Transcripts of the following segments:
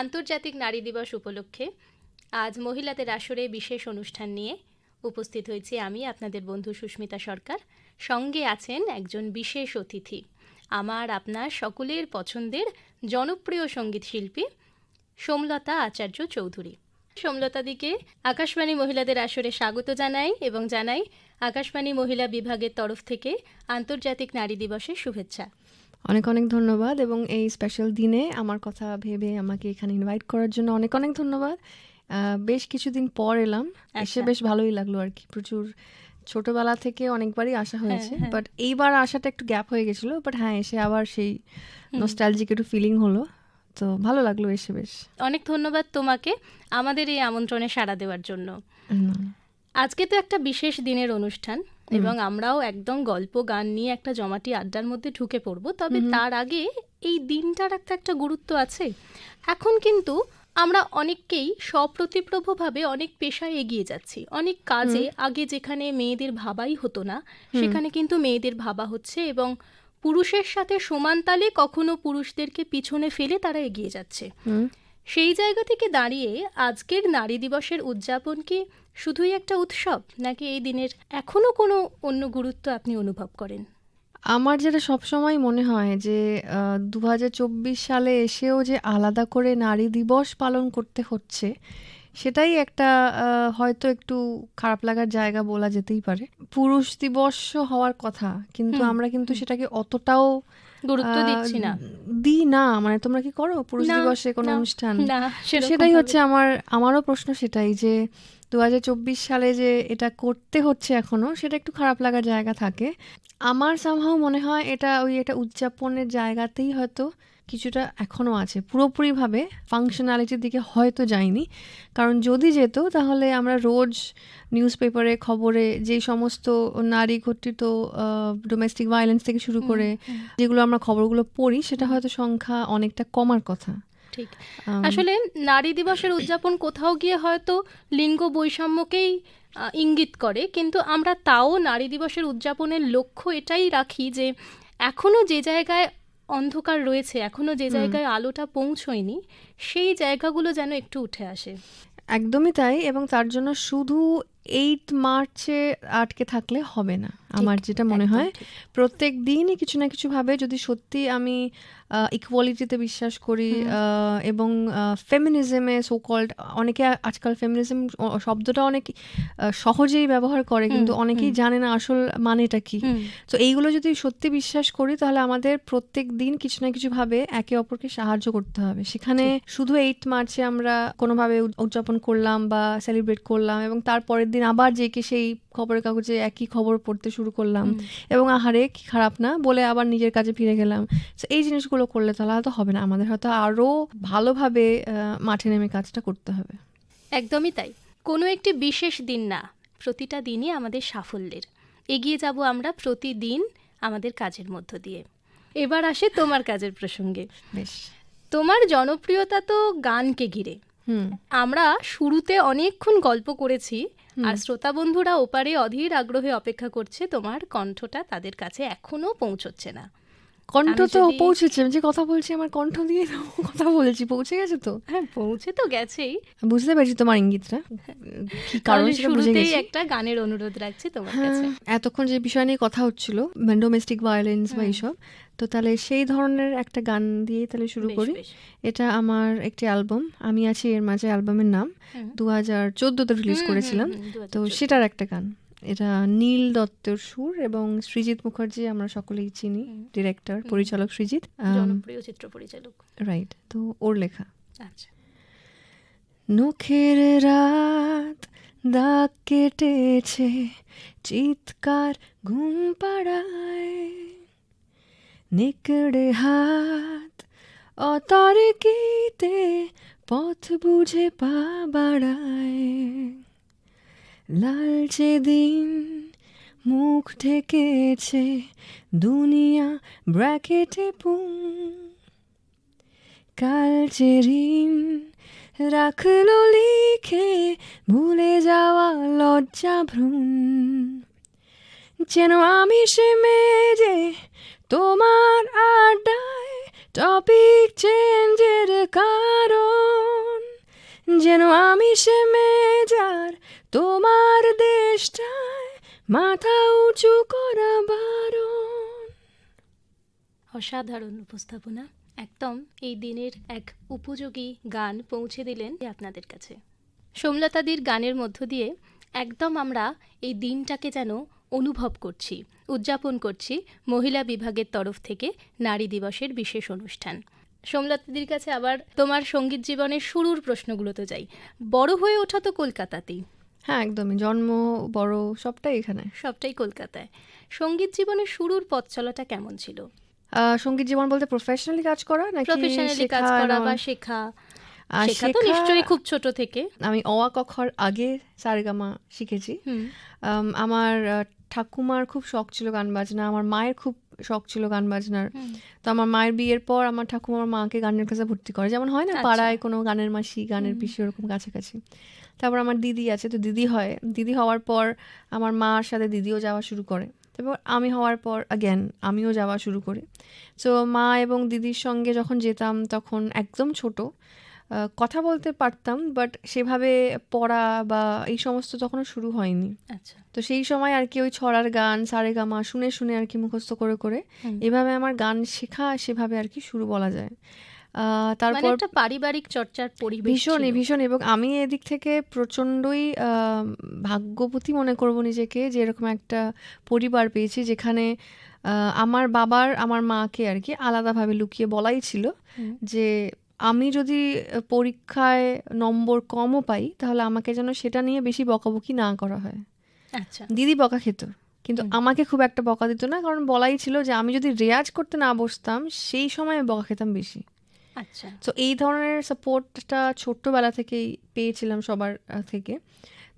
আন্তর্জাতিক নারী দিবস উপলক্ষে আজ মহিলাদের আসরে বিশেষ অনুষ্ঠান নিয়ে উপস্থিত হয়েছি আমি, আপনাদের বন্ধু সুস্মিতা সরকার। সঙ্গে আছেন একজন বিশেষ অতিথি, আমার, আপনার সকলের পছন্দের জনপ্রিয় সংগীত শিল্পী সোমলতা আচার্য চৌধুরী। সোমলতাদিকে আকাশবাণী মহিলাদের আসরে স্বাগত জানাই এবং জানাই আকাশবাণী মহিলা বিভাগের তরফ থেকে আন্তর্জাতিক নারী দিবসের শুভেচ্ছা। অনেক অনেক ধন্যবাদ এবং এই স্পেশাল দিনে আমার কথা ভেবে আমাকে এখানে ইনভাইট করার জন্য অনেক অনেক ধন্যবাদ। বেশ কিছুদিন পর এলাম এসে আচ্ছা। বেশ ভালোই লাগল আর কি। প্রচুর ছোটবেলা থেকে অনেকবারই আসা হয়েছে হ্যাঁ। বাট এইবার আসাটা একটু গ্যাপ হয়ে গেছিল বাট হ্যাঁ এসে আবার সেই নস্টালজিক একটু ফিলিং হলো তো ভালো লাগল এসে বেশ। অনেক ধন্যবাদ তোমাকে আমাদের এই আমন্ত্রণে সাড়া দেওয়ার জন্য। আজকে তো একটা বিশেষ দিনের অনুষ্ঠান এবং আমরাও একদম গল্প গান নিয়ে একটা জমাটি আড্ডার মধ্যে ঢুকে পড়ব। তবে তার আগে এই দিনটার একটা একটা গুরুত্ব আছে। এখন কিন্তু আমরা অনেককেই সপ্রতিপ্রভভাবে অনেক পেশায় এগিয়ে যাচ্ছি। অনেক কাজে আগে যেখানে মেয়েদের ভাবাই হতো না সেখানে কিন্তু মেয়েদের ভাবা হচ্ছে এবং পুরুষের সাথে সমান তালে কখনো পুরুষদেরকে পিছনে ফেলে তারা এগিয়ে যাচ্ছে। সেই জায়গা থেকে দাঁড়িয়ে আজকের নারী দিবসের উদযাপন কি শুধুই একটা উৎসব নাকি এই দিনের এখনও কোনো অন্য গুরুত্ব আপনি অনুভব করেন? আমার যেটা সবসময় মনে হয় যে দু হাজার চব্বিশ সালে এসেও যে আলাদা করে নারী দিবস পালন করতে হচ্ছে সেটাই একটা আহ, হয়তো একটু খারাপ লাগার জায়গা বলা যেতেই পারে। পুরুষ দিবস হওয়ার কথা কিন্তু আমরা কিন্তু সেটাকে অতটাও গুরুত্ব দিচ্ছি না। দি না মানে তোমরা কি করো? পুরুষ দিবসে কোনো অনুষ্ঠান? সেটাই হচ্ছে আমার আমারও প্রশ্ন সেটাই যে দু হাজার চব্বিশ সালে যে এটা করতে হচ্ছে এখনও সেটা একটু খারাপ লাগার জায়গা থাকে। আমার সামহাও মনে হয় এটা ওই এটা উদযাপনের জায়গাতেই হয়তো কিছুটা এখনও আছে। পুরোপুরিভাবে ফাংশনালিটির দিকে হয়তো যায়নি কারণ যদি যেত তাহলে আমরা রোজ নিউজ পেপারে খবরে যে সমস্ত নারী ঘটিত ডোমেস্টিক ভায়োলেন্স থেকে শুরু করে যেগুলো আমরা খবরগুলো পড়ি সেটা হয়তো সংখ্যা অনেকটা কমার কথা। ঠিক। আসলে নারী দিবসের উদযাপন কোথাও গিয়ে হয়তো লিঙ্গ বৈষম্যকেই ইঙ্গিত করে। কিন্তু আমরা তাও নারী দিবসের উদযাপনের লক্ষ্য এটাই রাখি যে এখনও যে জায়গায় অন্ধকার রয়েছে। এখনও যে জায়গায় আলোটা পৌঁছয়নি সেই জায়গাগুলো যেন একটু উঠে আসে। একদমই তাই এবং তার জন্য শুধু এইট মার্চে আটকে থাকলে হবে না। আমার যেটা মনে হয় প্রত্যেক দিনই কিছু না কিছু ভাবে যদি সত্যি আমি ইকুয়ালিটিতে বিশ্বাস করি এবং ফেমিনিজমে সো কল্ড অনেকে আজকাল ফেমিনিজম শব্দটা অনেক সহজেই ব্যবহার করে কিন্তু অনেকেই জানে না আসল মানেটা কি। তো এইগুলো যদি সত্যি বিশ্বাস করি তাহলে আমাদের প্রত্যেক দিন কিছু না কিছু ভাবে একে অপরকে সাহায্য করতে হবে। সেখানে শুধু এইট মার্চে আমরা কোনোভাবে উদ- উদযাপন করলাম বা সেলিব্রেট করলাম এবং তারপরের দিন আবার যে কি সেই খবরের কাগজে একই খবর পড়তে শুরু করলাম। এবং আহারে কি খারাপ না বলে আবার নিজের কাজে ফিরে গেলাম। তো এই জিনিসগুলো করলে তাহলে হয়তো হবে না। আমাদের হয়তো আরও ভালোভাবে মাঠে নেমে কাজটা করতে হবে। একদমই তাই। কোনো একটি বিশেষ দিন না প্রতিটা দিনই আমাদের সাফল্যের। এগিয়ে যাব আমরা প্রতিদিন আমাদের কাজের মধ্য দিয়ে। এবার আসে তোমার কাজের প্রসঙ্গে। বেশ। তোমার জনপ্রিয়তা তো গানকে ঘিরে। আমরা শুরুতে অনেকক্ষণ গল্প করেছি আর শ্রোতা বন্ধুরা ওপারে অধীর আগ্রহে অপেক্ষা করছে তোমার কণ্ঠটা তাদের কাছে এখনও পৌঁছচ্ছে না। কণ্ঠ তো পৌঁছেছে যে কথা বলছি আমার কণ্ঠ দিয়ে কথা বলছি পৌঁছে গেছে তো? হ্যাঁ পৌঁছে তো গেছেই। বুঝতে পেরেছি তোমার ইঙ্গিতটা। কি কারণ সেটা বুঝে গেছি? একটা গানের অনুরোধ রাখছি তোমার হ্যাঁ, কাছে। এতক্ষণ যে বিষয় নিয়ে কথা হচ্ছিল ডোমেস্টিক ভায়োলেন্স বা এইসব তো তাহলে সেই ধরনের একটা গান দিয়ে তাহলে শুরু করি। এটা আমার একটি অ্যালবাম আমি আছি এর মাঝে অ্যালবামের নাম। দু হাজার চোদ্দোতে রিলিজ করেছিলাম। হুম, হুম, 2014 তো সেটার একটা গান। এটা নীল দত্তর সুর এবং সৃজিত মুখার্জি আমরা সকলেই চিনি ডিরেক্টর পরিচালক সৃজিত জনপ্রিয় চিত্র পরিচালক। রাইট তো ওর লেখা। আচ্ছা। নখের রাত দাগ কেটেছে চিৎকার ঘুম পাড়ায়। নিকড়ে হাত অতর্কিতে পথ বুঝে পা বাড়ায়। লালচে দিন মুখ ঢেকেছে দুনিয়া ব্র্যাকেটে পুং কাল যে ঋণ রাখল লিখে ভুলে যাওয়া লজ্জা ভ্রূণ। যেন আমি সে মেজে তোমার আড্ডায় টপিক চেঞ্জের কারণ। যেন আমি সে মেয়ে যার তোমার দেশটায় মাথা উঁচু করা বারণ। অসাধারণ উপস্থাপনা। একদম এই দিনের এক উপযোগী গান পৌঁছে দিলেন আপনাদের কাছে। সোমলতাদির গানের মধ্য দিয়ে একদম আমরা এই দিনটাকে যেন অনুভব করছি, উদযাপন করছি মহিলা বিভাগের তরফ থেকে নারী দিবসের বিশেষ অনুষ্ঠান। সোমলতাদির কাছে আবার তোমার সংগীত জীবনের শুরুর প্রশ্নগুলোতে যাই। বড় হয়ে ওঠা তো কলকাতাতেই। হ্যাঁ একদমই। জন্ম বড় সবটাই এখানে। সবটাই কলকাতায়। সংগীত জীবনের শুরুর পথ চলাটা কেমন ছিল? সংগীত জীবন বলতে প্রফেশনালি কাজ করা নাকি প্রফেশনালি কাজ করা বা শেখা? আহ, শেখা তো নিশ্চয়ই খুব ছোট থেকে। আমি অ আ ক খ আগে সারেগামা শিখেছি। আমার ঠাকুমার খুব শখ ছিল গান বাজনা। আমার মায়ের খুব শখ ছিল গান বাজনার। তো আমার মায়ের বিয়ের পর আমার ঠাকুমা আমার মাকে গানের ক্লাসে ভর্তি করে। যেমন হয় না আচ্ছা। পাড়ায় কোনো গানের মাসি গানের। পিসি ওরকম কাছাকাছি। তারপর আমার দিদি আছে তো দিদি হয়। দিদি হওয়ার পর আমার মার সাথে দিদিও যাওয়া শুরু করে। তারপর আমি হওয়ার পর অ্যাগেন আমিও যাওয়া শুরু করি। তো মা এবং দিদির সঙ্গে যখন যেতাম তখন একদম ছোট। কথা বলতে পারতাম বাট সেভাবে পড়া বা এই সমস্ত তখনও শুরু হয়নি। আচ্ছা। তো সেই সময় আর কি ওই ছড়ার গান সারেগামা শুনে শুনে আর কি মুখস্থ করে করে এভাবে আমার গান শেখা সেভাবে আর কি শুরু বলা যায়। আহ, মানে তারপর একটা পারিবারিক চর্চার পরিবেশ ভীষণই ভীষণ এবং আমি এদিক থেকে প্রচণ্ডই আহ, ভাগ্যবতী মনে করব নিজেকে যে এরকম একটা পরিবার পেয়েছি যেখানে আমার বাবার আমার মাকে আর কি আলাদাভাবে লুকিয়ে বলাই ছিল যে আমি যদি পরীক্ষায় নম্বর কমও পাই তাহলে আমাকে যেন সেটা নিয়ে বেশি বকাবকি না করা হয়। আচ্ছা। দিদি বকা খেত কিন্তু আমাকে খুব একটা বকা দিত না কারণ বলাই ছিল যে আমি যদি রেয়াজ করতে না বসতাম সেই সময় বকা খেতাম বেশি। আচ্ছা। তো এই ধরনের সাপোর্টটা ছোট্টবেলা থেকেই পেয়েছিলাম সবার থেকে।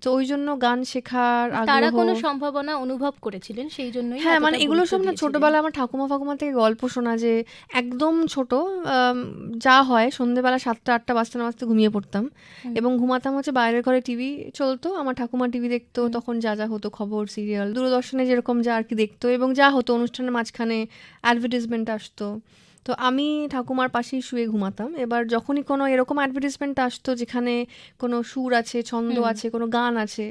তো ওই জন্য গান শেখার তারা কোনো সম্ভাবনা অনুভব করেছিলেন সেই জন্যই হ্যাঁ মানে এগুলো সব না ছোটবেলায় আমার ঠাকুমা ফাকুমা থেকে গল্প শোনা যে একদম ছোট যা হয় সন্ধেবেলা সাতটা আটটা বাজতে না বাজতে ঘুমিয়ে পড়তাম। এবং ঘুমাতাম হচ্ছে বাইরের ঘরে টিভি চলতো আমার ঠাকুমা টিভি দেখতো তখন যা যা হতো খবর সিরিয়াল দূরদর্শনে যেরকম যা আর কি দেখতো এবং যা হতো অনুষ্ঠানের মাঝখানে অ্যাডভার্টিজমেন্ট আসতো। তো আমি ঠাকুমার পাশেই শুয়ে ঘুমাতাম। এবার যখনই কোনো এরকম অ্যাডভার্টিজমেন্ট আসতো যেখানে কোনো সুর আছে ছন্দ আছে কোনো গান আছে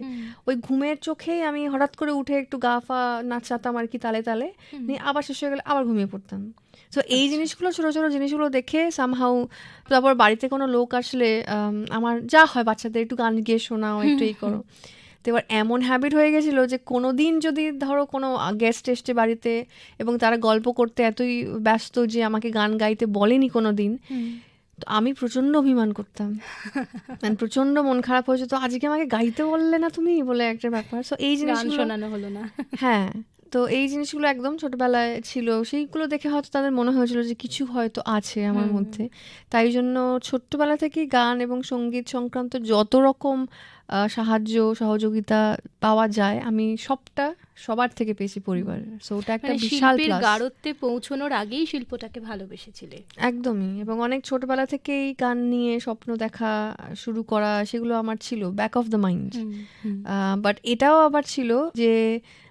ওই ঘুমের চোখেই আমি হঠাৎ করে উঠে একটু গা ফা নাচাতাম আর কি তালে তালে। নিয়ে আবার শেষ হয়ে গেলে আবার ঘুমিয়ে পড়তাম। তো এই আচ্ছা। জিনিসগুলো ছোটো ছোটো জিনিসগুলো দেখে সামহাউ তারপর বাড়িতে কোনো লোক আসলে আমার যা হয় বাচ্চাদের একটু গান গিয়ে শোনাও একটু এই করো। তো এবার এমন হ্যাবিট হয়ে গেছিল যে কোনো দিন যদি ধরো কোনো গেস্ট এসছে বাড়িতে এবং তারা গল্প করতে এতই ব্যস্ত যে আমাকে গান গাইতে বলেনি কোনো দিন তো আমি প্রচণ্ড অভিমান করতাম। মানে প্রচণ্ড মন খারাপ হয়েছে। তো আজকে আমাকে গাইতে বললে না তুমি বলে একটা ব্যাপার। সো এই জিনিস শোনানো হলো না। হ্যাঁ তো এই জিনিসগুলো একদম ছোটবেলায় ছিল। সেইগুলো দেখে হয়তো তাদের মনে হয়েছিল যে কিছু হয়তো আছে আমার মধ্যে। তাই জন্য ছোট্টবেলা থেকেই গান এবং সংগীত সংক্রান্ত যত রকম সাহায্য সহযোগিতা পাওয়া যায় আমি সবটা সবার থেকে পেয়েছি পরিবারের। সো ওটা একটা মানে বিশাল প্লাস গারত্বে পৌঁছানোর আগেই শিল্পটাকে ভালোবেসেছিলে। একদমই। এবং অনেক ছোটবেলা থেকেই গান নিয়ে স্বপ্ন দেখা শুরু করা সেগুলো আমার ছিল back of the mind but এটাও আবার ছিল যে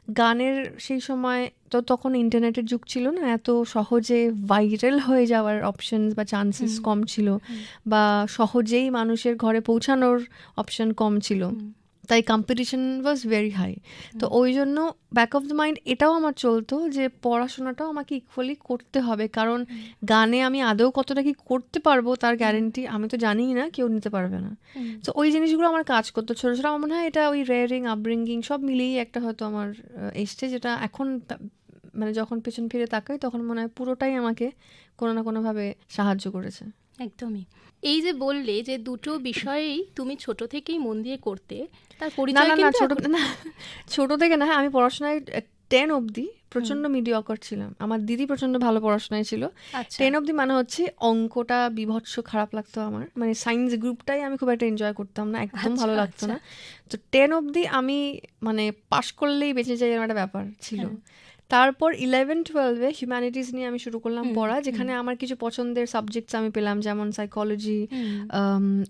গানের সেই সময় তো তখন ইন্টারনেটের যুগ ছিল না এত সহজে ভাইরাল হয়ে যাওয়ার অপশনস বা চান্সেস কম ছিল বা সহজেই মানুষের ঘরে পৌঁছানোর অপশন কম ছিল। তাই কম্পিটিশন ওয়াজ ভেরি হাই তো ওই জন্য ব্যাক অফ দ্য মাইন্ড এটাও আমার চলতো যে পড়াশোনাটাও আমাকে ইকুয়ালি করতে হবে। কারণ গানে আমি আদৌ কতটা কি করতে পারব তার গ্যারেন্টি আমি তো জানিই না কেউ নিতে পারবে না। তো ওই জিনিসগুলো আমার কাজ করতো। ছোটো ছোটো আমার মনে হয় এটা ওই রেয়ারিং আপব্রিঙ্গিং সব মিলিয়েই একটা হয়তো আমার এসছে যেটা এখন মানে যখন পেছন ফিরে তাকাই তখন মনে হয় পুরোটাই আমাকে কোনো না কোনোভাবে সাহায্য করেছে। একদমই। এই যে বললে যে দুটো বিষয়েই তুমি ছোট থেকেই মন দিয়ে করতে তার পরিচয় না ছোট না ছোট থেকে না আমি পড়াশোনায় টেন অবধি প্রচণ্ড মিডিয়কর ছিলাম। আমার দিদি প্রচণ্ড ভালো পড়াশোনায় ছিল। আচ্ছা। টেন অবধি মানে হচ্ছে অঙ্কটা বিভৎস খারাপ লাগতো আমার। মানে সায়েন্স গ্রুপটাই আমি খুব একটা এনজয় করতাম না একদম ভালো আচ্ছা, লাগতো না। তো টেন অবধি আমি মানে পাশ করলেই বেঁচে যাই এরকম একটা ব্যাপার ছিল। হ্যাঁ। তারপর ইলেভেন টুয়েলভে হিউম্যানিটিস নিয়ে আমি শুরু করলাম পড়া যেখানে আমার কিছু পছন্দের সাবজেক্টস আমি পেলাম যেমন সাইকোলজি।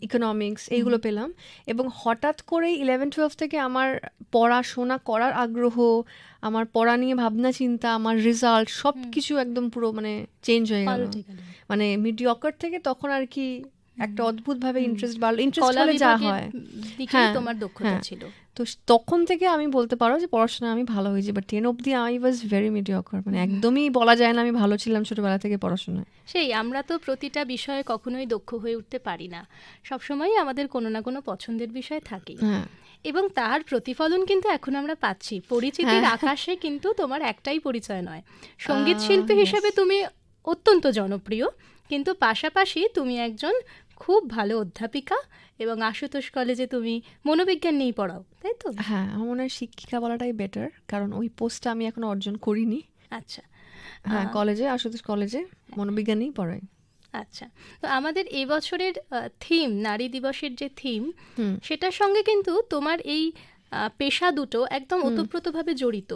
ইকোনমিক্স এইগুলো পেলাম। এবং হঠাৎ করেই ইলেভেন টুয়েলভ থেকে আমার পড়াশোনা করার আগ্রহ আমার পড়া নিয়ে ভাবনা চিন্তা আমার রেজাল্ট সব কিছু একদম পুরো মানে চেঞ্জ হয়ে গেল। মানে মিডিয়কার থেকে তখন আর কি একটা অদ্ভুতভাবে হুম। ইন্টারেস্ট বাড়লো। ইন্টারেস্ট হলে যা হয়। দিকে হ্যাঁ, তোমার দক্ষতা হ্যাঁ। ছিল। তো তখন থেকে আমি বলতে পারো যে পড়াশোনা আমি ভালো হয়েছি বাট টেন অবধি আই ওয়াজ ভেরি মিডিয়কর মানে একদমই বলা যায় না আমি ভালো ছিলাম ছোটবেলা থেকে পড়াশোনায়। সেই আমরা তো প্রতিটা বিষয়ে কখনোই দক্ষ হয়ে উঠতে পারি না। সবসময় আমাদের কোনো না কোনো পছন্দের বিষয় থাকেই। হ্যাঁ। এবং তার প্রতিফলন কিন্তু এখন আমরা পাচ্ছি। পরিচিতির। আকাশে কিন্তু তোমার একটাই পরিচয় নয়। সংগীত শিল্পী হিসেবে তুমি অত্যন্ত জনপ্রিয় কিন্তু পাশাপাশি তুমি একজন খুব ভালো অধ্যাপিকা এবং আশুতোষ কলেজে তুমি মনোবিজ্ঞান নিয়েই পড়াও তাই তো? হ্যাঁ আমার মনে হয় শিক্ষিকা বলাটাই বেটার কারণ ওই পোস্টটা আমি এখন অর্জন করিনি। আচ্ছা। হ্যাঁ কলেজে আশুতোষ কলেজে মনোবিজ্ঞান নিয়েই পড়াই। আচ্ছা। তো আমাদের এবছরের থিম নারী দিবসের যে থিম সেটার সঙ্গে কিন্তু তোমার এই পেশা দুটো একদম ওতপ্রোতভাবে জড়িত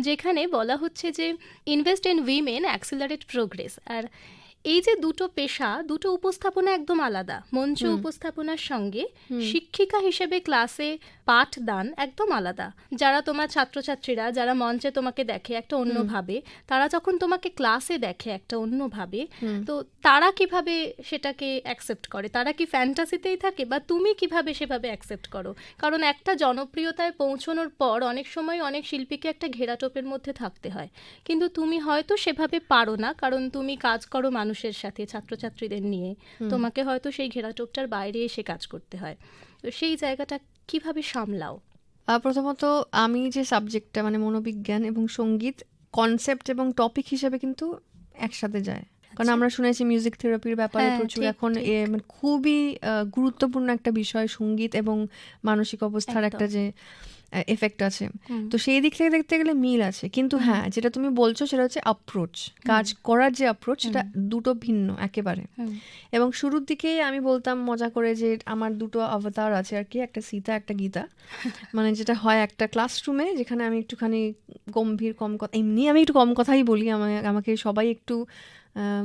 যেখানে বলা হচ্ছে যে invest in women accelerate progress আর এই যে দুটো পেশা দুটো উপস্থাপনা একদম আলাদা। মঞ্চ উপস্থাপনার সঙ্গে শিক্ষিকা হিসেবে ক্লাসে পাঠদান একদম আলাদা। যারা তোমার ছাত্রছাত্রীরা যারা মঞ্চে তোমাকে দেখে একটা অন্যভাবে তারা যখন তোমাকে ক্লাসে দেখে একটা অন্যভাবে তো তারা কীভাবে সেটাকে অ্যাকসেপ্ট করে? তারা কি ফ্যান্টাসিতেই থাকে বা তুমি কীভাবে সেভাবে অ্যাকসেপ্ট করো? কারণ একটা জনপ্রিয়তায় পৌঁছানোর পর অনেক সময় অনেক শিল্পীকে একটা ঘেরাটোপের মধ্যে থাকতে হয়। কিন্তু তুমি হয়তো সেভাবে পারো না কারণ তুমি কাজ করো মানুষের সাথে ছাত্রছাত্রীদের নিয়ে। তোমাকে হয়তো সেই ঘেরাটোপটার বাইরে এসে কাজ করতে হয়। তো সেই জায়গাটা কীভাবে সামলাও? প্রথমত আমি যে সাবজেক্টটা মানে মনোবিজ্ঞান এবং সংগীত কনসেপ্ট এবং টপিক হিসেবে কিন্তু একসাথে যায়। কারণ আচ্ছা। আমরা শুনেছি মিউজিক থেরাপির ব্যাপারে হ্যাঁ, প্রচুর এখন মানে খুবই গুরুত্বপূর্ণ একটা বিষয় সংগীত এবং মানসিক অবস্থার একটা যে এফেক্ট আছে। তো সেই দিক থেকে দেখতে গেলে মিল আছে। কিন্তু হ্যাঁ যেটা তুমি বলছো সেটা হচ্ছে অ্যাপ্রোচ কাজ করার যে অ্যাপ্রোচ সেটা দুটো ভিন্ন একেবারে। এবং শুরুর দিকেই আমি বলতাম মজা করে যে আমার দুটো অবতার আছে আর কি একটা সীতা একটা গীতা। মানে যেটা হয় একটা ক্লাসরুমে যেখানে আমি একটুখানি গম্ভীর কম কথা এমনি আমি একটু কম কথাই বলি আমাকে আমাকে সবাই একটু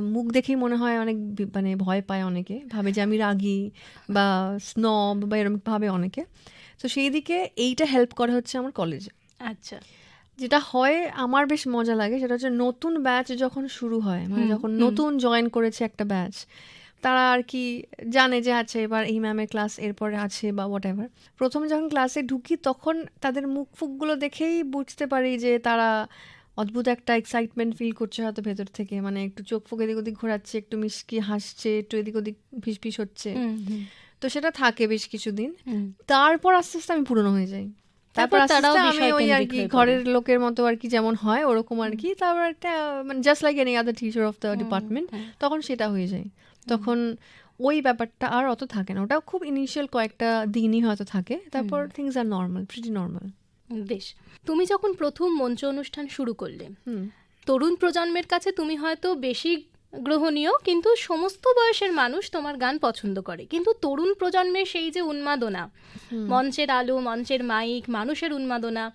মুখ দেখেই মনে হয় অনেক মানে ভয় পায় অনেকে। ভাবে যে আমি রাগী বা স্নব বা এরকম ভাবে অনেকে। তো সেই দিকে এইটা হেল্প করে হচ্ছে আমার কলেজে আচ্ছা। যেটা হয় আমার বেশ মজা লাগে সেটা হচ্ছে নতুন ব্যাচ যখন শুরু হয় মানে যখন নতুন জয়েন করেছে একটা ব্যাচ তারা আর কি জানে যে আছে এবার এই ম্যামের ক্লাস এরপরে আছে বা হোয়াট এভার প্রথম যখন ক্লাসে ঢুকি তখন তাদের মুখ ফুকগুলো দেখেই বুঝতে পারি যে তারা অদ্ভুত একটা এক্সাইটমেন্ট ফিল করছে হয়তো ভেতর থেকে। মানে একটু চোখ ফুক এদিক ওদিক ঘোরাচ্ছে একটু মিষ্টি হাসছে একটু এদিক ওদিক ফিস ফিস হচ্ছে তো সেটা থাকে বেশ কিছুদিন। তারপর আস্তে আস্তে আমি পুরনো হয়ে যাই। তারপর তারপর তারাও আমি ওই আর কি ঘরের লোকের মতো আর কি যেমন হয় ওরকম আর কি। তারপর একটা মানে just like any other teacher of the department তখন সেটা হয়ে যায়। তখন ওই ব্যাপারটা আর অত থাকে না। ওটা খুব ইনিশিয়াল কয়েকটা দিনই হয়তো থাকে। তারপর থিংস আর নর্মাল প্রিটি নর্মাল বেশ। তুমি যখন প্রথম মঞ্চ অনুষ্ঠান শুরু করলে তরুণ প্রজন্মের কাছে তুমি হয়তো বেশি গ্রহণীয় কিন্তু সমস্ত বয়সের মানুষ তোমার গান পছন্দ করে। কিন্তু তরুণ প্রজন্মের সেই যে উন্মাদনা মঞ্চের আলো মঞ্চের মাইক মানুষের উন্মাদনা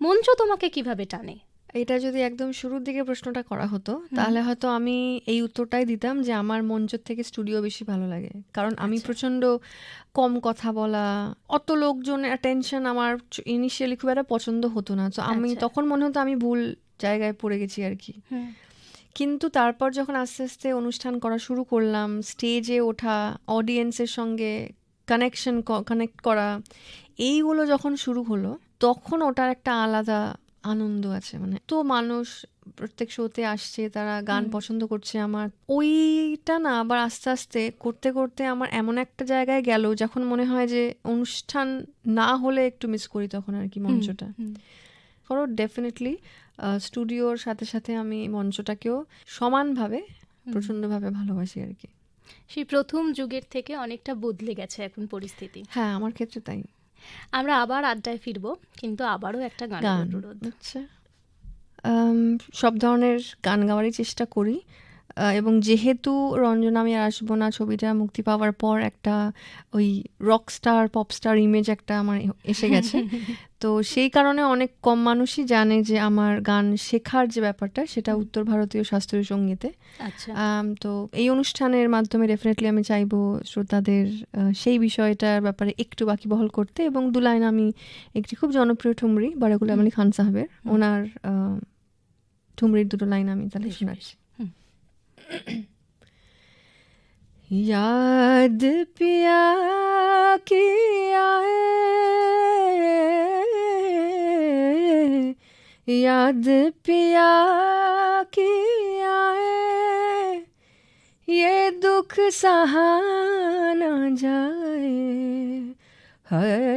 মঞ্চ তোমাকে কীভাবে টানে? এটা যদি একদম শুরুর দিকে প্রশ্নটা করা হতো তাহলে হয়তো আমি এই উত্তরটাই দিতাম যে আমার মঞ্চের থেকে স্টুডিও বেশি ভালো লাগে। কারণ আমি আচ্ছা। প্রচণ্ড কম কথা বলা অত লোকজনের অ্যাটেনশন আমার ইনিশিয়ালি খুব একটা পছন্দ হতো না। তো আমি আচ্ছা। তখন মনে হতো আমি ভুল জায়গায় পড়ে গেছি আর কি। কিন্তু তারপর যখন আস্তে আস্তে অনুষ্ঠান করা শুরু করলাম স্টেজে ওঠা অডিয়েন্সের সঙ্গে কানেকশন কানেক্ট করা এইগুলো যখন শুরু হলো তখন ওটার একটা আলাদা আনন্দ আছে মানে তো মানুষ প্রত্যেক শোতে আসছে তারা গান পছন্দ করছে আমার। ওইটা না আবার আস্তে আস্তে করতে করতে আমার এমন একটা জায়গায় গেল যখন মনে হয় যে অনুষ্ঠান না হলে একটু মিস করি তখন আর কি মঞ্চটা। করো ডেফিনেটলি স্টুডিওর সাথে সাথে আমি মঞ্চটাকেও সমানভাবে প্রচণ্ডভাবে ভালোবাসি আর কি। সেই প্রথম যুগের থেকে অনেকটা বদলে গেছে এখন পরিস্থিতি। হ্যাঁ আমার ক্ষেত্রে তাই। আমরা আবার আড্ডায় ফিরবো কিন্তু আবারও একটা গান অনুরোধ। হচ্ছে সব ধরনের গান গাওয়ারই চেষ্টা করি। এবং যেহেতু রঞ্জনা আমি আর আসব না ছবিটা মুক্তি পাওয়ার পর একটা ওই rock star pop star image একটা আমার এসে গেছে। তো সেই কারণে অনেক কম মানুষই জানে যে আমার গান শেখার যে ব্যাপারটা সেটা উত্তর ভারতীয় শাস্ত্রীয় সঙ্গীতে। আচ্ছা। আম, তো এই অনুষ্ঠানের মাধ্যমে ডেফিনেটলি আমি চাইব শ্রোতাদের সেই বিষয়টার ব্যাপারে একটু বাকিবহল করতে এবং দু লাইন আমি একটি খুব জনপ্রিয় ঠুমরি বারাগুলাম আলী খান সাহেবের। ওনার ঠুমরির দুটো লাইন আমি তাহলে বেশ, শোনাচ্ছি याद पिया की आए याद पिया किया आए ये दुख सहा न जाए। है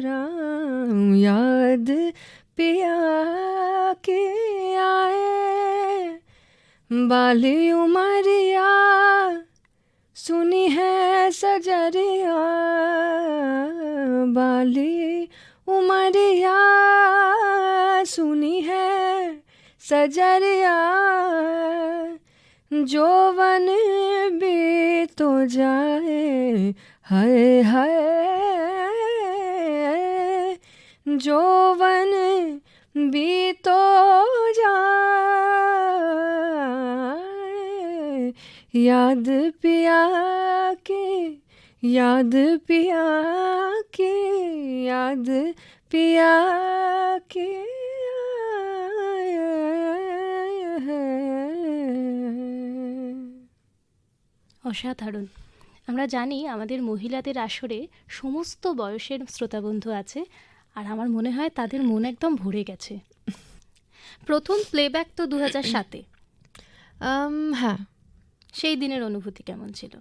राम याद पिया की आए बाली उमरिया, सुनी है सजरिया। बाली उमरिया, सुनी है सजरिया। जोवन भी तो जाए, हाय हाय। जोवन भी तो जाए याद पिया के याद पिया के याद पिया के आए। অসাধারণ আমরা জানি আমাদের মহিলাদের আসরে সমস্ত বয়সের শ্রোতাবন্ধু আছে আর আমার মনে হয় তাদের মন একদম ভরে গেছে প্রথম প্লেব্যাক তো দু হাজার সাতে আম, হ্যাঁ সেই দিনের অনুভূতি কেমন ছিল?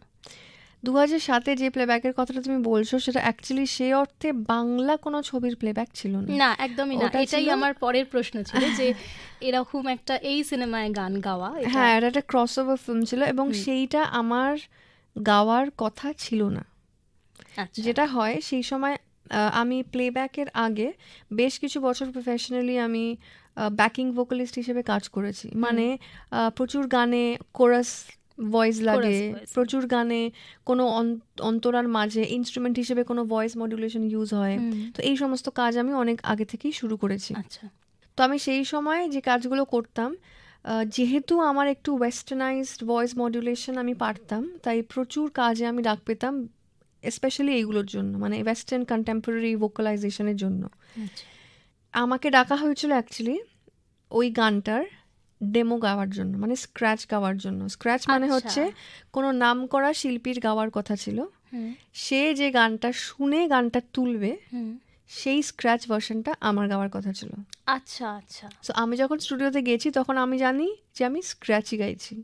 দু হাজার সাতে যে প্লেব্যাকের কথাটা তুমি বলছো সেটা অ্যাকচুয়ালি সে অর্থে বাংলা কোনো ছবির প্লেব্যাক ছিল না। না একদমই না। এটাই আমার পরের প্রশ্ন ছিল যে এরকম একটা এই সিনেমায় গান গাওয়া হ্যাঁ এটা একটা ক্রস ওভার ফিল্ম ছিল এবং সেইটা আমার গাওয়ার কথা ছিল না। আচ্ছা। যেটা হয় সেই সময় আমি প্লেব্যাকের আগে বেশ কিছু বছর প্রফেশনালি আমি ব্যাকিং ভোকালিস্ট হিসেবে কাজ করেছি। মানে প্রচুর গানে কোরাস ভয়েস লাগে প্রচুর গানে কোনো অন- অন্তরার মাঝে ইনস্ট্রুমেন্ট হিসেবে কোনো ভয়েস মডুলেশন ইউজ হয়। তো এই সমস্ত কাজ আমি অনেক আগে থেকেই শুরু করেছি। আচ্ছা। তো আমি সেই সময় যে কাজগুলো করতাম যেহেতু আমার একটু ওয়েস্টার্নাইজড ভয়েস মডুলেশন আমি পারতাম তাই প্রচুর কাজে আমি ডাক পেতাম স্পেশালি এইগুলোর জন্য মানে ওয়েস্টার্ন কন্টেম্পোরারি ভোকালাইজেশনের জন্য। আচ্ছা। আমাকে ডাকা হয়েছিল অ্যাকচুয়ালি ওই গানটার ডেমো গাওয়ার জন্য মানে স্ক্র্যাচ গাওয়ার জন্য। স্ক্র্যাচ মানে আচ্ছা। হচ্ছে কোনো নাম করা শিল্পীর গাওয়ার কথা ছিল। সে যে গানটা শুনে গানটা তুলবে সেই স্ক্র্যাচ ভার্সনটা আমার গাওয়ার কথা ছিল। আচ্ছা আচ্ছা। সো আমি যখন স্টুডিওতে গেছি তখন আমি জানি যে আমি স্ক্র্যাচই গাইছি।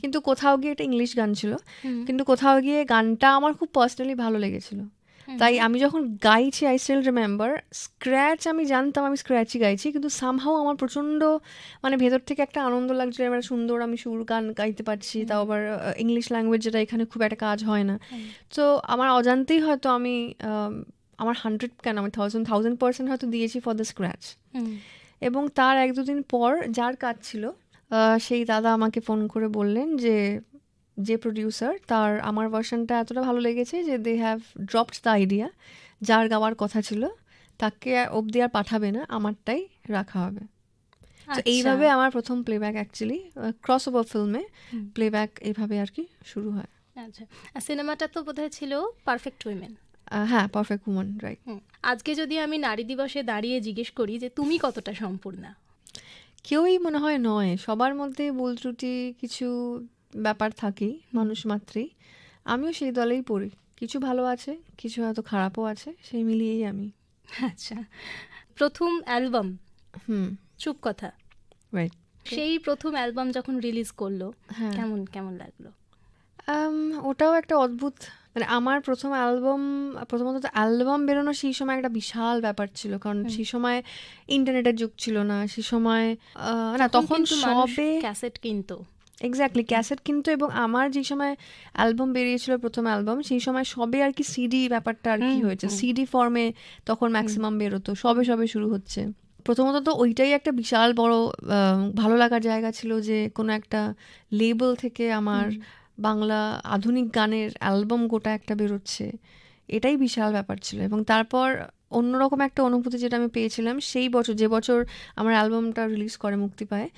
কিন্তু কোথাও গিয়ে এটা ইংলিশ গান ছিল। কিন্তু কোথাও গিয়ে গানটা আমার খুব পার্সোনালি ভালো লেগেছিল। তাই আমি যখন গাইছি আই স্টিল রিমেম্বার স্ক্র্যাচ আমি জানতাম আমি স্ক্র্যাচই গাইছি কিন্তু সামহাও আমার প্রচণ্ড মানে ভেতর থেকে একটা আনন্দ লাগছিল এবার সুন্দর আমি সুর গান গাইতে পারছি তাও আবার ইংলিশ ল্যাঙ্গুয়েজ যেটা এখানে খুব একটা কাজ হয় না। তো আমার অজান্তেই হয়তো আমি আমার হান্ড্রেড কেন আমি থাউজেন্ড থাউজেন্ড পার্সেন্ট হয়তো দিয়েছি ফর দ্য স্ক্র্যাচ এবং তার এক দুদিন পর যার কাজ ছিল সেই দাদা আমাকে ফোন করে বললেন যে যে প্রডিউসার তার আমার ভার্সনটা এতটা ভালো লেগেছে যে they have dropped the idea যার গাওয়ার কথা ছিল তাকে অবধি আর পাঠাবে না আমারটাই রাখা হবে। তো আচ্ছা। এইভাবে আমার প্রথম প্লেব্যাক অ্যাকচুয়ালি ক্রস ওভার ফিল্মে প্লেব্যাক এইভাবে আর কি শুরু হয়। আচ্ছা। আর সিনেমাটা তো বোধহয় ছিল পারফেক্ট উইমেন হ্যাঁ পারফেক্ট উমান রাইট আজকে যদি আমি নারী দিবসে দাঁড়িয়ে জিজ্ঞেস করি যে তুমি কতটা সম্পূর্ণা? কেউই মনে হয় নয়। সবার মধ্যে ভুল ত্রুটি কিছু ব্যাপার থাকেই মানুষ মাত্রেই। আমিও সেই দলেই পড়ি। কিছু ভালো আছে কিছু হয়তো খারাপও আছে সেই মিলিয়েই আমি। আচ্ছা। প্রথম অ্যালবাম? হুম। চুপ কথা। রাইট সেই প্রথম অ্যালবাম যখন রিলিজ করল হ্যাঁ। কেমন কেমন লাগল? ওটাও একটা অদ্ভুত মানে আমার প্রথম অ্যালবাম প্রথমত অ্যালবাম বেরোনো সেই সময় একটা বিশাল ব্যাপার ছিল। কারণ। সেই সময় ইন্টারনেটের যুগ ছিল না সেই সময় না তখন সবে ক্যাসেট কিনতো। এক্স্যাক্টলি ক্যাসেট কিন্তু এবং আমার যে সময় অ্যালবাম বেরিয়েছিল প্রথম অ্যালবাম সেই সময় সবে আর কি সিডি ব্যাপারটা আর কি হয়েছে। সিডি ফর্মে তখন ম্যাক্সিমাম বেরোতো সবে সবে শুরু হচ্ছে। প্রথমত তো ওইটাই একটা বিশাল বড় ভালো লাগার জায়গা ছিল যে কোনো একটা লেবেল থেকে আমার বাংলা আধুনিক গানের অ্যালবাম গোটা একটা বেরোচ্ছে। এটাই বিশাল ব্যাপার ছিল এবং তারপর অন্যরকম একটা অনুভূতি যেটা আমি পেয়েছিলাম সেই বছর যে বছর আমার অ্যালবামটা রিলিজ করে মুক্তি পায়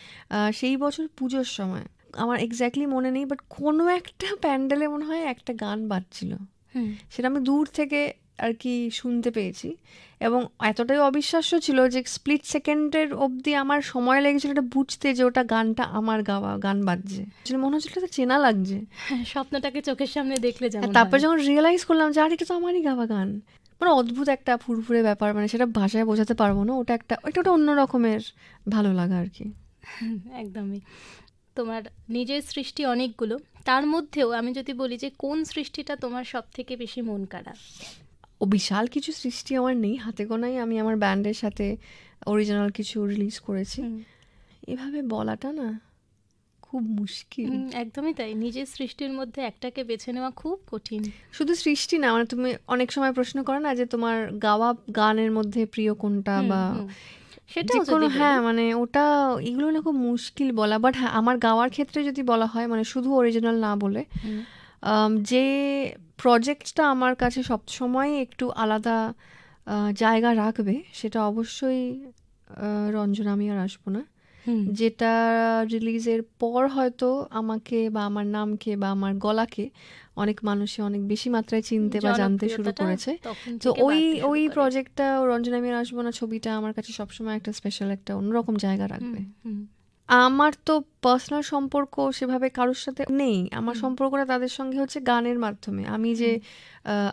সেই বছর পুজোর সময়। আমার এক্স্যাক্টলি মনে নেই বাট কোনো একটা প্যান্ডেলে মনে হয় একটা গান বাজছিল। সেটা আমি দূর থেকে আর কি শুনতে পেয়েছি। এবং এতটাই অবিশ্বাস্য ছিল যে স্প্লিট সেকেন্ডের অবধি আমার সময় লেগেছিল এটা বুঝতে যে ওটা গানটা আমার গাওয়া গান বাজছে। মনে হচ্ছিল এটা চেনা লাগছে। স্বপ্নটাকে চোখের সামনে দেখলে তারপর যখন রিয়েলাইজ করলাম যে আর এটা তো আমারই গাওয়া গান। মানে অদ্ভুত একটা ফুরফুরে ব্যাপার মানে সেটা ভাষায় বোঝাতে পারব না ওটা একটা ওটা ওটা অন্য রকমের ভালো লাগা আর কি। একদমই। তোমার নিজের সৃষ্টি অনেকগুলো। তার মধ্যেও আমি যদি বলি যে কোন সৃষ্টিটা তোমার সব থেকে বেশি মন কাড়া ও বিশাল কিছু সৃষ্টি আমার নেই হাতে গোনাই আমি আমার ব্যান্ডের সাথে অরিজিনাল কিছু রিলিজ করেছি। এভাবে বলাটা না খুব মুশকিল। একদমই তাই। নিজের সৃষ্টির মধ্যে একটাকে বেছে নেওয়া খুব কঠিন। শুধু সৃষ্টি না মানে তুমি অনেক সময় প্রশ্ন করো না যে তোমার গাওয়া গানের মধ্যে প্রিয় কোনটা বা। সেটাও যে যদি কোনো বলি, হ্যাঁ মানে ওটা এগুলো না খুব মুশকিল বলা বাট হ্যাঁ আমার গাওয়ার ক্ষেত্রে যদি বলা হয় মানে শুধু অরিজিনাল না বলে হুম, আম, যে প্রজেক্টটা আমার কাছে সবসময় একটু আলাদা আহ, জায়গা রাখবে সেটা অবশ্যই আহ, রঞ্জন আমি আর আসব না। যেটা রিলিজের পর হয়তো আমাকে বা আমার নামকে বা আমার গলাকে অনেক মানুষে অনেক বেশি মাত্রায় চিনতে বা জানতে শুরু করেছে। তো ওই ওই। প্রজেক্টটা রঞ্জনা আমি আর আসব না ছবিটা আমার কাছে সবসময় একটা স্পেশাল একটা অন্যরকম জায়গা রাখবে। আমার তো পার্সোনাল সম্পর্ক সেভাবে কারোর সাথে নেই। আমার সম্পর্কটা তাদের সঙ্গে হচ্ছে গানের মাধ্যমে। আমি যে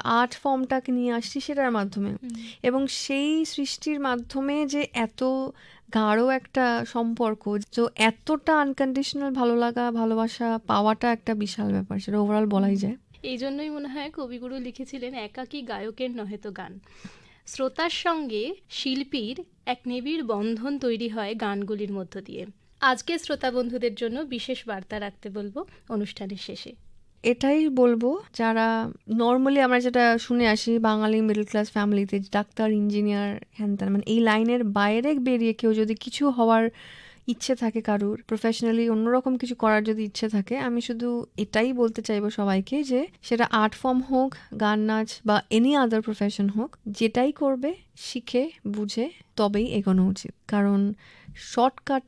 আর্ট ফর্মটাকে নিয়ে আসছি সেটার মাধ্যমে। এবং সেই সৃষ্টির মাধ্যমে যে এত গাঢ় একটা সম্পর্ক তো এতটা আনকন্ডিশনাল ভালো লাগা ভালোবাসা পাওয়াটা একটা বিশাল ব্যাপার, সেটা ওভারঅল বলাই যায়। এই জন্যই মনে হয় কবিগুরু লিখেছিলেন, একাকী গায়কের নহে তো গান। শ্রোতার সঙ্গে শিল্পীর এক নিবিড় বন্ধন তৈরি হয় গানগুলির মধ্য দিয়ে। আজকে শ্রোতা বন্ধুদের জন্য বিশেষ বার্তা রাখতে বলব অনুষ্ঠানের শেষে। এটাই বলব, যারা নর্মালি আমরা যেটা শুনে আসি, বাঙালি মিডল ক্লাস ফ্যামিলিতে ডাক্তার ইঞ্জিনিয়ার হ্যান মানে এই লাইনের বাইরে বেরিয়ে কেউ যদি কিছু হওয়ার ইচ্ছে থাকে কারুর প্রফেশনালি অন্যরকম কিছু করার যদি ইচ্ছে থাকে, আমি শুধু এটাই বলতে চাইব সবাইকে যে, সেটা আর্ট ফর্ম হোক, গান নাচ বা এনি আদার প্রফেশন হোক, যেটাই করবে, শিখে, বুঝে, তবেই এগোনো উচিত। কারণ শর্টকাট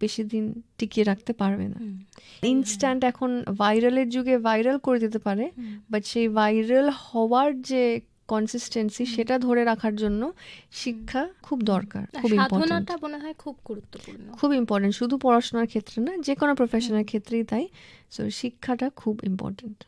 বেশি দিন টিকিয়ে রাখতে পারবে না। ইনস্ট্যান্ট এখন ভাইরালের যুগে ভাইরাল করে দিতে পারে বাট সেই ভাইরাল হওয়ার যে কনসিস্টেন্সি সেটা ধরে রাখার জন্য শিক্ষা খুব দরকার খুব ইম্পর্টেন্ট সাধনাটা মনে হয় খুব গুরুত্বপূর্ণ। খুব ইম্পর্টেন্ট শুধু পড়াশোনার ক্ষেত্রে না যে কোনো প্রফেশনের ক্ষেত্রেই তাই। সো শিক্ষাটা খুব ইম্পর্টেন্ট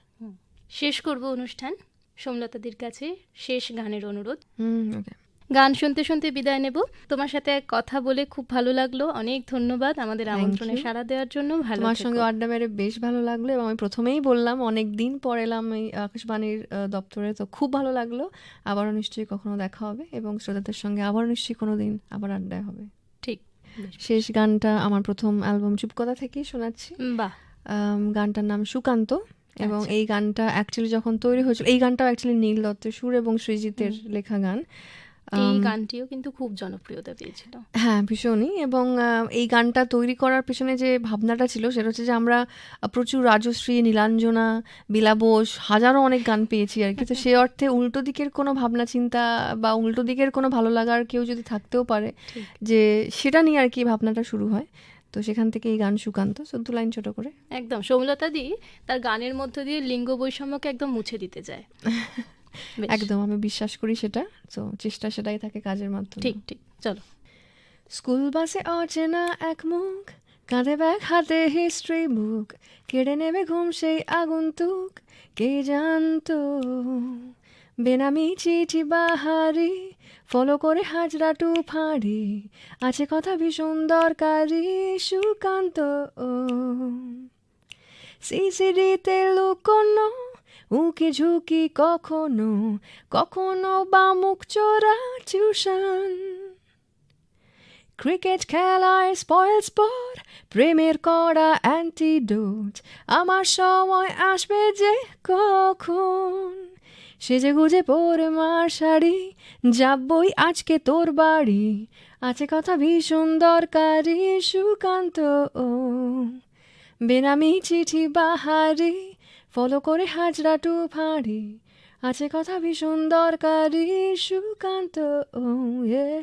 শেষ করব অনুষ্ঠান। সোমলতাদির কাছে শেষ গানের অনুরোধ। হুম ওকে গান শুনতে শুনতে বিদায় নেব। তোমার সাথে কথা বলে খুব ভালো লাগল। অনেক ধন্যবাদ আমাদের আমন্ত্রণে. সাড়া দেওয়ার জন্য। ভালো তোমার সঙ্গে আড্ডা মেরে বেশ ভালো লাগল এবং আমি প্রথমেই বললাম অনেক দিন পর এলাম এই আকাশবাণীর দপ্তরে তো খুব ভালো লাগল। আবারও নিশ্চয়ই কখনো দেখা হবে এবং শ্রোতাদের সঙ্গে আবারও নিশ্চয়ই কোনো দিন আবার আড্ডায় হবে। ঠিক। শেষ গানটা আমার প্রথম অ্যালবাম চুপকথা থেকেই শোনাচ্ছি। বাহ। গানটার নাম সুকান্ত এবং আচ্ছা। এই গানটা অ্যাকচুয়ালি যখন তৈরি হয়েছিল এই গানটাও অ্যাকচুয়ালি নীল দত্তের সুর এবং সৃজিতের লেখা গান। এই গানটিও কিন্তু খুব জনপ্রিয়তা পেয়েছিল হ্যাঁ ভীষণই। এবং এই গানটা তৈরি করার পেছনে যে ভাবনাটা ছিল সেটা হচ্ছে যে আমরা প্রচুর রাজশ্রী নীলাঞ্জনা বিলাবোস হাজারো অনেক গান পেয়েছি আর কি। তো সে অর্থে উল্টো দিকের কোনো ভাবনা চিন্তা বা উল্টো দিকের কোনো ভালো লাগার কেউ যদি থাকতেও পারে যে সেটা নিয়ে আর কি ভাবনাটা শুরু হয়। তো সেখান থেকে এই গান সুকান্ত চোদ্দ লাইন ছোট করে। একদম। সোমলতা দি তার গানের মধ্য দিয়ে লিঙ্গ বৈষম্যকে একদম মুছে দিতে যায় একদম আমি বিশ্বাস করি সেটা। তো চেষ্টা সেটাই থাকে কাজের মাধ্যমে। ঠিক ঠিক চলো। স্কুল বাসে অচেনা এক মুখ কাঁধে ব্যাগ হাতে হিস্ট্রি বুক কেড়ে নেবে ঘুম সেই আগন্তুক কে জানতো? বেনামি চিঠি বাহারি ফলো করে হাজরা টু ফাঁড়ি আছে কথা ভীষণ দরকারি সুকান্ত। সিসিডিতে লুকোনো উকি ঝুঁকি কখনো কখনো বা মুখ চোরা টিউশন। ক্রিকেট খেলায় স্পয়েল স্পট প্রেমের করা অ্যান্টিডোট আমার সময় আসবে যে কখন। সেজে গুজে পরে মার শাড়ি, যাবই আজকে তোর বাড়ি, আছে কথা ভীষণ দরকারি সুকান্ত ও। বেনামি চিঠি বাহারি ফলো করে হাজরা টু ফাঁড়ি আছে কথা ভীষণ দরকারি সুকান্ত ও এ।